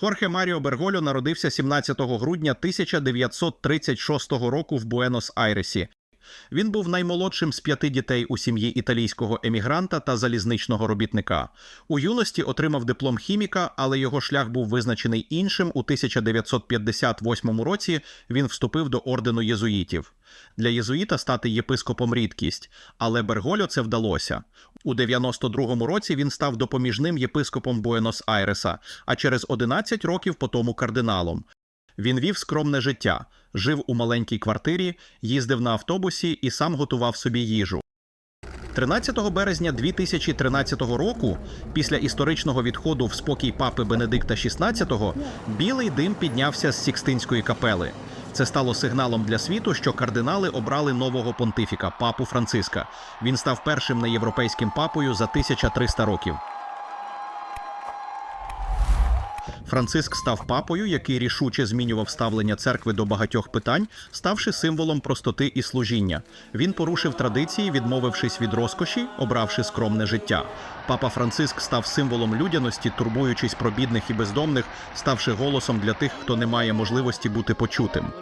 Хорхе Маріо Бергольо народився 17 грудня 1936 року в Буенос-Айресі. Він був наймолодшим з п'яти дітей у сім'ї італійського емігранта та залізничного робітника. У юності отримав диплом хіміка, але його шлях був визначений іншим. У 1958 році він вступив до ордену єзуїтів. Для єзуїта стати єпископом рідкість, але Бергольо це вдалося. У 92-му році він став допоміжним єпископом Буенос-Айреса, а через 11 років потому кардиналом. Він вів скромне життя, жив у маленькій квартирі, їздив на автобусі і сам готував собі їжу. 13 березня 2013 року, після історичного відходу в спокій папи Бенедикта XVI, білий дим піднявся з Сікстинської капели. Це стало сигналом для світу, що кардинали обрали нового понтифіка, папу Франциска. Він став першим неєвропейським папою за 1300 років. Франциск став папою, який рішуче змінював ставлення церкви до багатьох питань, ставши символом простоти і служіння. Він порушив традиції, відмовившись від розкоші, обравши скромне життя. Папа Франциск став символом людяності, турбуючись про бідних і бездомних, ставши голосом для тих, хто не має можливості бути почутим.